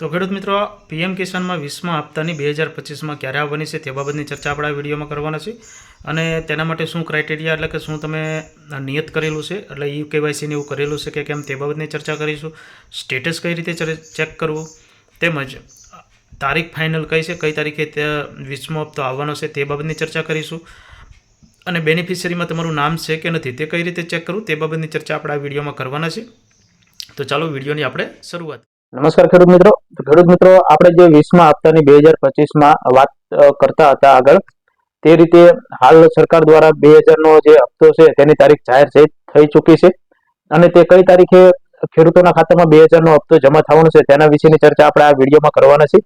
તો ખેડૂત મિત્રો, પીએમ કિસાનમાં વીસમાં હપ્તાની બે હજાર પચીસમાં ક્યારે આવવાની છે તે બાબતની ચર્ચા આપણે આ વિડીયોમાં કરવાના છે અને તેના માટે શું ક્રાઇટેરિયા એટલે કે શું તમે નિયત કરેલું છે, એટલે ઈ કેવાયસીને એવું કરેલું છે કે કેમ તે બાબતની ચર્ચા કરીશું. સ્ટેટસ કઈ રીતે ચેક કરવું, તેમજ તારીખ ફાઇનલ કઈ છે, કઈ તારીખે તે વીસમો હપ્તો આવવાનો છે તે બાબતની ચર્ચા કરીશું. અને બેનિફિશરીમાં તમારું નામ છે કે નથી તે કઈ રીતે ચેક કરવું તે બાબતની ચર્ચા આપણે આ વિડીયોમાં કરવાના છે તો ચાલો વિડીયોની આપણે શરૂઆત નમસ્કાર ખેડૂત મિત્રો. ખેડૂત મિત્રો, આપણે જે વીસમા હપ્તાની બે હજાર પચીસમાં વાત કરતા હતા આગળ, તે રીતે હાલ સરકાર દ્વારા બે હજારનો જે હપ્તો છે, તેની તારીખ જાહેર થઈ ચૂકી છે. અને તે કઈ તારીખે ખેડૂતોના ખાતામાં બે હજારનો હપ્તો જમા થવાનો છે, તેના વિશેની ચર્ચા આપણે આ વિડીયોમાં કરવાના છે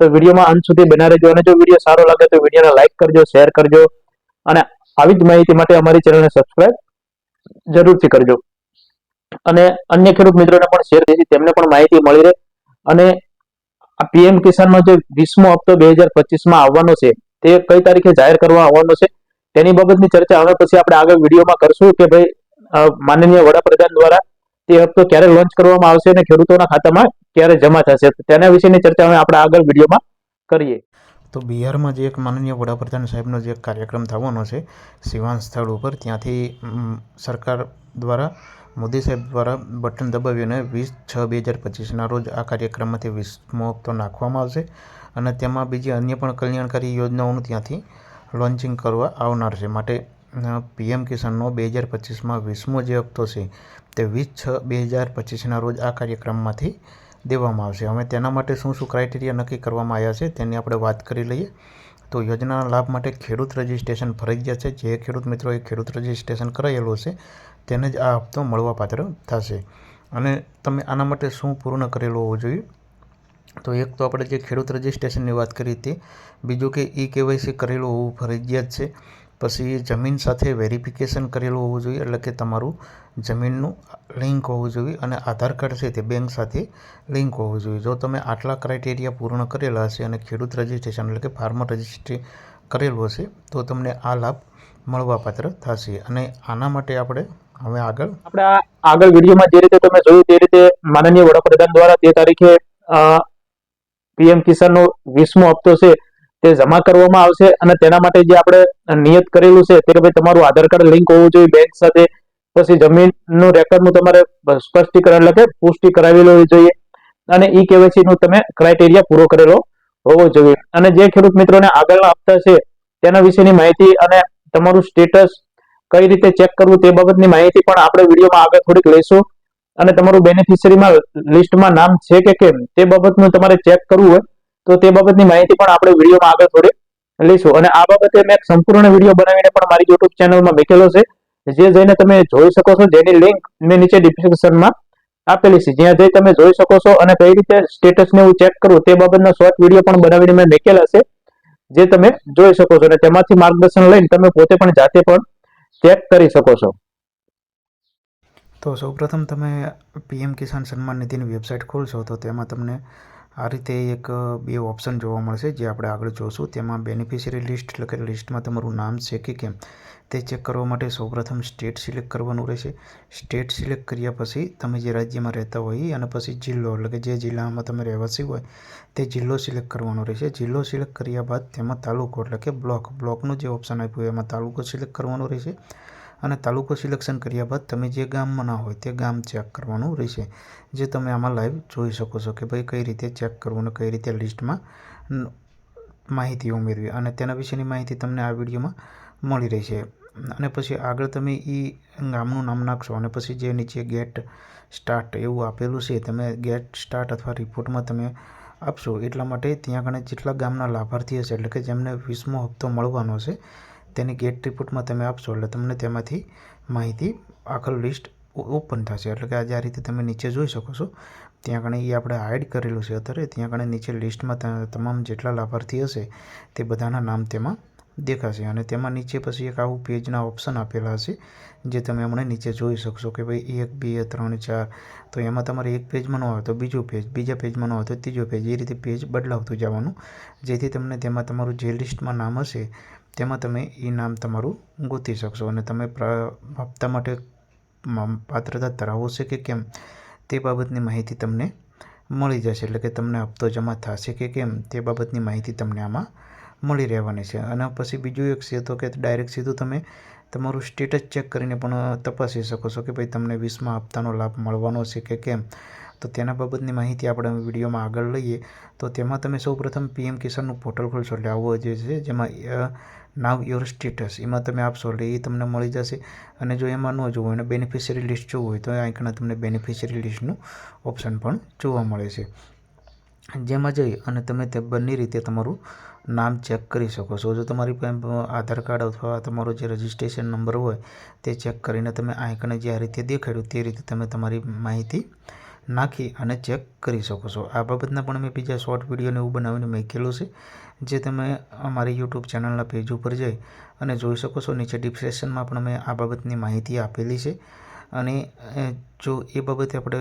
તો વિડીયોમાં અંત સુધી બના રહેજો, અને જો વીડિયો સારો લાગે તો વિડીયોને લાઇક કરજો, શેર કરજો, અને આવી જ માહિતી માટે અમારી ચેનલને સબસ્ક્રાઇબ જરૂરથી કરજો. અને અન્ય ખેડૂત મિત્રોને પણ શેર કરી તેમને પણ માહિતી મળી રહે. અને આ પીએમ કિસાનમાં જે વીસમો હપ્તો બે હજાર પચીસમાં આવવાનો છે, તે કઈ તારીખે જાહેર કરવા આવવાનો છે, તેની બાબતની ચર્ચા હવે પછી આપણે આગળ વિડીયોમાં કરશું કે ભાઈ માનનીય વડાપ્રધાન દ્વારા તે હપ્તો ક્યારે લોન્ચ કરવામાં આવશે અને ખેડૂતોના ખાતામાં ક્યારે જમા થશે. તેના વિશેની ચર્ચા હવે આપણે આગળ વિડીયોમાં કરીએ. તો બિહારમાં જે એક માનનીય વડાપ્રધાન સાહેબનો જે કાર્યક્રમ થવાનો છે, સિવાન સ્થળ ઉપર, ત્યાંથી સરકાર દ્વારા, મોદી સાહેબ દ્વારા બટન દબાવીને વીસ છ બે હજાર પચીસના રોજ આ કાર્યક્રમમાંથી વીસમો હપ્તો નાખવામાં આવશે અને તેમાં બીજી અન્ય પણ કલ્યાણકારી યોજનાઓનું ત્યાંથી લોન્ચિંગ કરવા આવનાર છે. માટે પીએમ કિસાનનો બે હજાર પચીસમાં વીસમો જે હપ્તો છે, તે વીસ છ બે હજાર પચીસના રોજ આ કાર્યક્રમમાંથી દેવામાં આવશે. હવે તેના માટે શું શું ક્રાઇટેરિયા નક્કી કરવામાં આવ્યા છે તેની આપણે વાત કરી લઈએ. તો યોજનાના લાભ માટે ખેડૂત રજિસ્ટ્રેશન ફરજિયાત છે. જે ખેડૂત મિત્રોએ ખેડૂત રજિસ્ટ્રેશન કરાયેલું છે તેને જ આ હપ્તો મળવાપાત્ર થશે. અને તમે આના માટે શું પૂર્ણ કરેલું હોવું જોઈએ? તો એક તો આપણે જે ખેડૂત રજિસ્ટ્રેશનની વાત કરી હતી બીજું કે ઈ કેવાયસી કરેલું હોવું ફરજિયાત છે. પછી જમીન સાથે વેરિફિકેશન કરેલું હોવું જોઈએ, એટલે કે તમારું જમીનનું લિંક હોવું જોઈએ અને આધાર કાર્ડ છે તે બેંક સાથે લિંક હોવું જોઈએ. જો તમે આટલા ક્રાઇટેરિયા પૂર્ણ કરેલા હશે અને ખેડૂત રજિસ્ટ્રેશન એટલે કે ફાર્મર રજિસ્ટ્રી કરેલું હશે, તો તમને આ લાભ મળવાપાત્ર થશે. અને આના માટે આપણે હવે આગળ આપણે આગળ વિડીયોમાં જે રીતે તમે જોયું તે રીતે માનનીય વડાપ્રધાન દ્વારા તે તારીખે પીએમ કિસાનનો વીસમો હપ્તો છે. તે જમા કરવામાં આવશે અને તેના માટે જે આપણે નિયત કરેલું છે તે ભાઈ તમારું આધાર કાર્ડ લિંક હોવું જોઈએ બેંક સાથે, પછી જમીનનું રેકર્ડનું તમારે સ્પષ્ટીકરણ કે પુષ્ટિ કરાવેલું હોવી જોઈએ. અને ઈ કેવાયસી નું તમે ક્રાઇટેરિયા પૂરો કરેલો હોવો જોઈએ. અને જે ખેડૂત મિત્રોને આગળના હપ્તા છે તેના વિશેની માહિતી અને તમારું સ્ટેટસ કઈ રીતે ચેક કરવું તે બાબતની માહિતી પણ આપણે વિડીયોમાં આગળ થોડીક લઈશું. અને તમારું બેનિફિશરીમાં લિસ્ટમાં નામ છે કે કેમ તે બાબતનું તમારે ચેક કરવું હોય તો તે બાબતની માહિતી પણ આપણે વિડીયોમાં આગળ થોડી લઈશું. અને આ બાબતે મેં સંપૂર્ણ વીડિયો બનાવીને પણ મારી યુટ્યુબ ચેનલમાં મૂકેલો છે. જે જઈને તમે જોઈ શકો છો, જેની લિંક મેં નીચે ડિસ્ક્રિપ્શનમાં આપેલી છે. જ્યાં જઈ તમે જોઈ શકો છો અને કઈ રીતે સ્ટેટસ ને એવું ચેક કરવું તે બાબતનો શોર્ટ વીડિયો પણ બનાવીને મેં મૂકેલા છે. જે તમે જોઈ શકો છો. અને તેમાંથી માર્ગદર્શન લઈને તમે પોતે પણ જાતે પણ ચેક કરી શકો છો. તો સૌપ્રથમ તમે પીએમ કિસાન સન્માન નિધિની વેબસાઇટ ખોલશો તો તેમાં તમને આ રીતે એક, બે ઓપ્શન જોવા મળશે જે આપણે આગળ જોશું. તેમાં બેનિફિશિયરી લિસ્ટ એટલે કે લિસ્ટમાં તમારું નામ છે કે કેમ, તે ચેક કરવા માટે સૌપ્રથમ સ્ટેટ સિલેક્ટ કરવાનું રહેશે. સ્ટેટ સિલેક્ટ કર્યા પછી તમે જે રાજ્યમાં રહેતા હોય અને પછી જિલ્લો એટલે કે જે જિલ્લામાં તમે રહેવાસી હોય, તે જિલ્લો સિલેક્ટ કરવાનો રહેશે. જિલ્લો સિલેક્ટ કર્યા બાદ તેમાં તાલુકો એટલે કે બ્લોક બ્લોકનું જે ઓપ્શન આપ્યું એમાં તાલુકો સિલેક્ટ કરવાનો રહેશે. અને તાલુકો સિલેક્શન કર્યા બાદ તમે જે ગામમાં ના હોય તે ગામ ચેક કરવાનું રહેશે. જે તમે આમાં લાઈવ જોઈ શકો છો કે ભાઈ કઈ રીતે ચેક કરવું અને કઈ રીતે લિસ્ટમાં માહિતી ઉમેરવી અને તેના વિશેની માહિતી તમને આ વિડીયોમાં મળી રહેશે. અને પછી આગળ તમે એ ગામનું નામ નાખશો અને પછી જે નીચે ગેટ સ્ટાર્ટ એવું આપેલું છે તમે ગેટ સ્ટાર્ટ અથવા રિપોર્ટમાં તમે આપશો એટલા માટે ત્યાં આગળ જેટલા ગામના લાભાર્થી હશે એટલે કે જેમને વીસમો હપ્તો મળવાનો છે તેની ગેટ રિપોર્ટમાં તમે આપશો એટલે તમને તેમાંથી માહિતી આખર લિસ્ટ ઓપન થશે. એટલે કે આજે આ રીતે તમે નીચે જોઈ શકો છો, ત્યાં આગળ એ આપણે હાઇડ કરેલું છે અત્યારે, ત્યાં આગળ નીચે લિસ્ટમાં તમામ જેટલા લાભાર્થી હશે તે બધાના નામ તેમાં દેખાશે. અને તેમાં નીચે પછી એક આવું પેજના ઓપ્શન આપેલા હશે, જે તમે હમણાં નીચે જોઈ શકશો કે ભાઈ એક, બે, ત્રણ, ચાર. તો એમાં તમારે એક પેજમાં ન આવે તો બીજું પેજ બીજા પેજમાં ન આવે તો ત્રીજો પેજ એ રીતે પેજ બદલાવતું જવાનું. જેથી તમને તેમાં તમારું જે લિસ્ટમાં નામ હશે તેમાં તમે એ નામ તમારું ગોતી શકશો અને તમે હપ્તા માટે પાત્રતા ધરાવો છે કે કેમ? તે બાબતની માહિતી તમને મળી જશે, એટલે કે તમને હપ્તો જમા થશે કે કેમ? તે બાબતની માહિતી તમને આમાં મળી રહેવાની છે. અને પછી બીજું એક છે તો કે ડાયરેક્ટ સીધું તમે તમારું સ્ટેટસ ચેક કરીને પણ તપાસી શકો છો કે ભાઈ તમને વીસમા હપ્તાનો લાભ મળવાનો છે કે કેમ? તો તેના બાબતની માહિતી આપણે વિડીયોમાં આગળ લઈએ. તો તેમાં તમે સૌપ્રથમ પીએમ કિસાનનું પોર્ટલ ખોલશો. એટલે આવો જે છે, જેમાં નાવ યોર સ્ટેટસ એમાં તમે આપશો. એટલે એ તમને મળી જશે. અને જો એમાં ન જોવું અને બેનિફિશિયરી લિસ્ટ જોવું હોય, તો આઈકણા તમને બેનિફિશિયરી લિસ્ટનું ઓપ્શન પણ જોવા મળે છે. જેમાં જઈ અને તમે તે બંને રીતે તમારું નામ ચેક કરી શકો છો. જો તમારી પાસે આધાર કાર્ડ અથવા તમારો જે રજિસ્ટ્રેશન નંબર હોય, તે ચેક કરીને તમે આંકને જે આ રીતે દેખાડ્યું, તે રીતે તમે તમારી માહિતી નાખી અને ચેક કરી શકો છો. આ બાબતના પણ મેં બીજા શોર્ટ વિડીયોને એવું બનાવીને મૂકેલું છે, જે તમે અમારી યુટ્યુબ ચેનલના પેજ ઉપર જઈ અને જોઈ શકો છો. નીચે ડિસ્ક્રિપ્શનમાં પણ મેં આ બાબતની માહિતી આપેલી છે અને જો એ બાબતે આપણે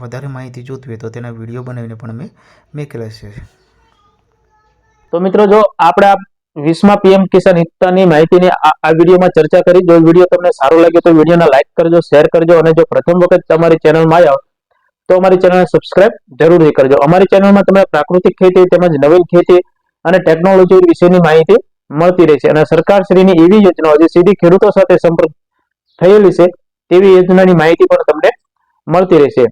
વધારે માહિતી જોતી હોય તો તેના વીડિયો બનાવીને પણ મેં મૂકેલા છે. તો મિત્રો જો આપણે આ વીસમાં પીએમ કિસાન હિતની માહિતીની આ વિડીયોમાં ચર્ચા કરી. જો વીડિયો તમને સારો લાગ્યો તો વિડીયોને લાઈક કરજો શેર કરજો અને જો પ્રથમ વખત તમારી ચેનલમાં આવ્યા તો અમારી ચેનલને સબસ્ક્રાઇબ જરૂરથી કરજો. અમારી ચેનલમાં તમને પ્રાકૃતિક ખેતી તેમજ નવીન ખેતી અને ટેકનોલોજી વિશેની માહિતી મળતી રહેશે. અને સરકારશ્રીની એવી યોજનાઓ જે સીધી ખેડૂતો સાથે સંપર્ક થયેલી છે, તેવી યોજનાની માહિતી પણ તમને મળતી રહેશે.